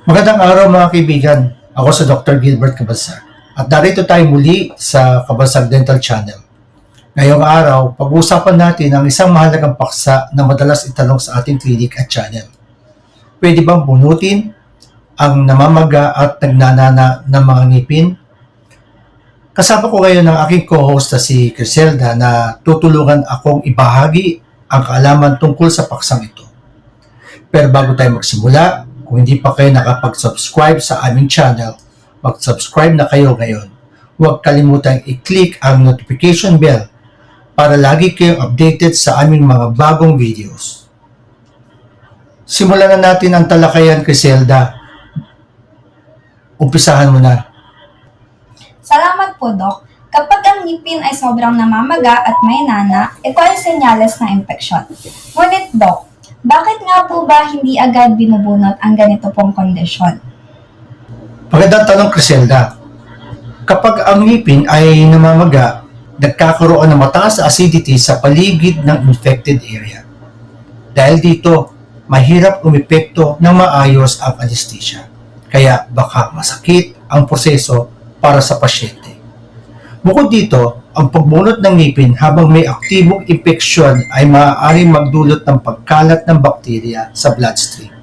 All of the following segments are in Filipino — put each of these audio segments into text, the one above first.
Magandang araw mga kaibigan. Ako si Dr. Gilbert Cabasag. At narito tayo muli sa Cabasag Dental Channel. Ngayong araw, pag-uusapan natin ang isang mahalagang paksa na madalas itanong sa ating clinic at channel. Pwede bang bunutin ang namamaga at nagnanana ng mga ngipin? Kasama ko ngayon ang aking co-host na si Criselda na tutulungan akong ibahagi ang kaalaman tungkol sa paksang ito. Pero bago tayo magsimula, kung hindi pa kayo nakapag-subscribe sa aming channel, mag-subscribe na kayo ngayon. Huwag kalimutang i-click ang notification bell para lagi kayong updated sa aming mga bagong videos. Simulan na natin ang talakayan kay Zelda. Umpisahan mo na. Salamat po, Doc. Kapag ang ngipin ay sobrang namamaga at may nana, ito ay senyales ng infeksyon. Ngunit, Doc, bakit nga po ba hindi agad binubunot ang ganito pong kondisyon? Magandang tanong, Criselda. Kapag ang ngipin ay namamaga, nagkakaroon ng mataas na acidity sa paligid ng infected area. Dahil dito, mahirap umepekto ng maayos ang anesthesia. Kaya baka masakit ang proseso para sa pasyente. Bukod dito, ang pagbunot ng ngipin habang may aktibong infeksyon ay maaaring magdulot ng pagkalat ng bakterya sa bloodstream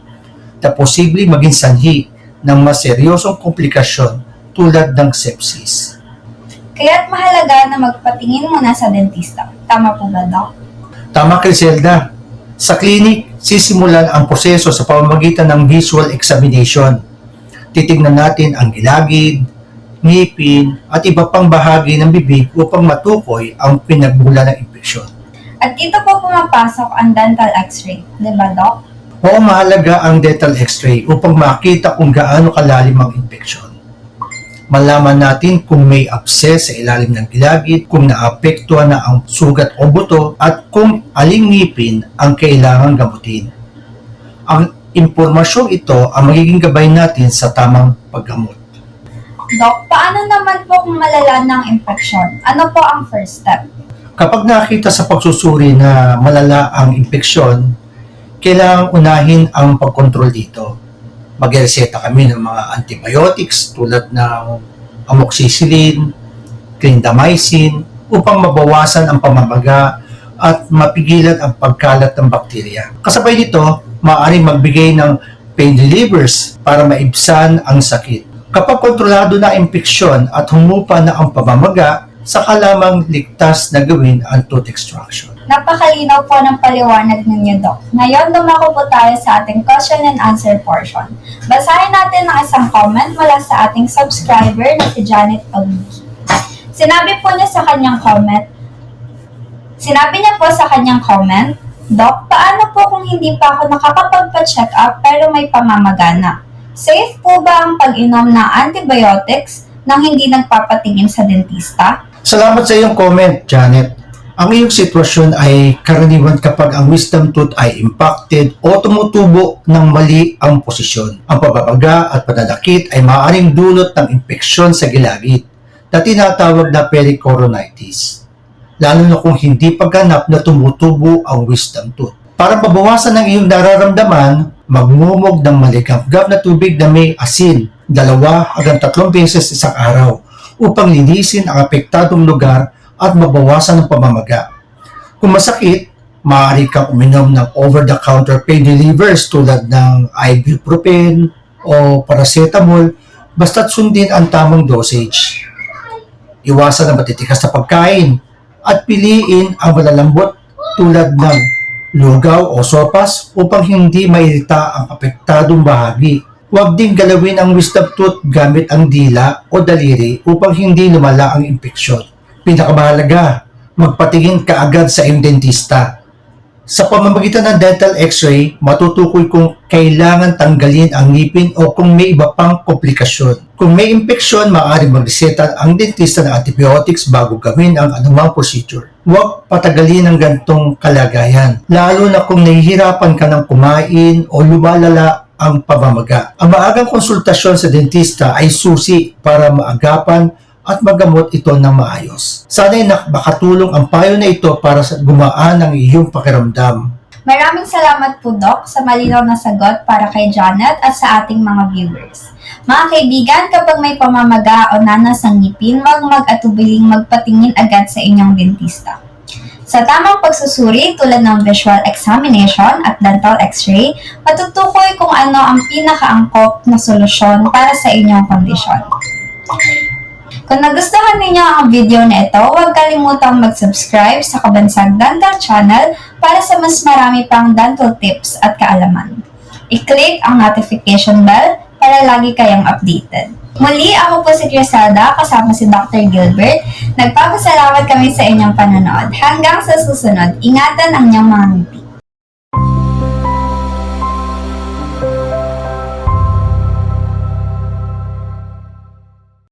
na posibleng maging sanhi ng mas seryosong komplikasyon tulad ng sepsis. Kaya't mahalaga na magpatingin muna sa dentista. Tama po ba, Doc? Tama, Criselda. Sa clinic, sisimulan ang proseso sa pamamagitan ng visual examination. Titignan natin ang gilagid, ngipin, at iba pang bahagi ng bibig upang matukoy ang pinagmula ng infeksyon. At dito po pumapasok ang dental x-ray. Di ba, Doc? Oo, mahalaga ang dental x-ray upang makita kung gaano kalalim ang infeksyon. Malaman natin kung may abscess sa ilalim ng gilagid, kung naapektuhan na ang sugat o buto, at kung aling ngipin ang kailangang gamutin. Ang impormasyong ito ang magiging gabay natin sa tamang paggamot. Doc, paano naman po kung malala ng infeksyon? Ano po ang first step? Kapag nakita sa pagsusuri na malala ang infeksyon, kailangang unahin ang pagkontrol dito. Magreseta kami ng mga antibiotics tulad ng amoxicillin, clindamycin upang mabawasan ang pamamaga at mapigilan ang pagkalat ng bakterya. Kasabay nito, maaaring magbigay ng pain relievers para maibsan ang sakit. Kapag kontrolado na ang infeksyon at humupa na ang pamamaga, saka lamang ligtas na gawin ang tooth extraction. Napakalinaw po ng paliwanag ninyo, Doc. Ngayon, dumako po tayo sa ating question and answer portion. Basahin natin ang isang comment mula sa ating subscriber na si Janet Aluki. Sinabi po niya sa kanyang comment, Sinabi niya po sa kanyang comment, Doc, paano po kung hindi pa ako nakakapagpa-check up pero may pamamagana? Safe po ba ang pag-inom ng antibiotics nang hindi nagpapatingin sa dentista? Salamat sa iyong comment, Janet. Ang iyong sitwasyon ay karaniwan kapag ang wisdom tooth ay impacted o tumutubo ng mali ang posisyon. Ang pababaga at pananakit ay maaaring dulot ng infeksyon sa gilagid na tinatawag na pericoronitis. Lalo na kung hindi pagganap na tumutubo ang wisdom tooth. Para mabawasan ang iyong nararamdaman, magmumog ng maligam-gam na tubig na may asin, dalawa hanggang tatlong beses isang araw upang linisin ang apektadong lugar at mabawasan ang pamamaga. Kung masakit, maaari kang uminom ng over-the-counter pain relievers tulad ng ibuprofen o paracetamol basta't sundin ang tamang dosage. Iwasan ang matitikas na pagkain at piliin ang malalambot tulad ng lugaw o sopas upang hindi mairita ang apektadong bahagi. Huwag din galawin ang wisdom tooth gamit ang dila o daliri upang hindi lumala ang infeksyon. Pinakamahalaga, magpatingin ka agad sa iyong dentista. Sa pamamagitan ng dental x-ray, matutukoy kung kailangan tanggalin ang ngipin o kung may iba pang komplikasyon. Kung may infeksyon, maaari magreseta ang dentista ng antibiotics bago gawin ang anumang procedure. Huwag patagalin ang gantong kalagayan, lalo na kung nahihirapan ka ng kumain o lumalala ang pamamaga. Ang maagang konsultasyon sa dentista ay susi para maagapan at magamot ito ng maayos. Sana'y nak- makatulong ang payo na ito para sa gumaan ang iyong pakiramdam. Maraming salamat po, Doc, sa malinaw na sagot para kay Janet at sa ating mga viewers. Mga kaibigan, kapag may pamamaga o nanas ng ngipin, mag mag-atubiling magpatingin agad sa inyong dentista. Sa tamang pagsusuri tulad ng visual examination at dental x-ray, matutukoy kung ano ang pinakaangkop na solusyon para sa inyong kondisyon. Kung nagustuhan ninyo ang video na ito, huwag kalimutang mag-subscribe sa Kabansag Dental Channel para sa mas marami pang dental tips at kaalaman. I-click ang notification bell para lagi kayong updated. Muli, ako po si Criselda, kasama si Dr. Gilbert. Nagpapasalamat kami sa inyong panonood. Hanggang sa susunod, ingatan ang inyong mga ngiti.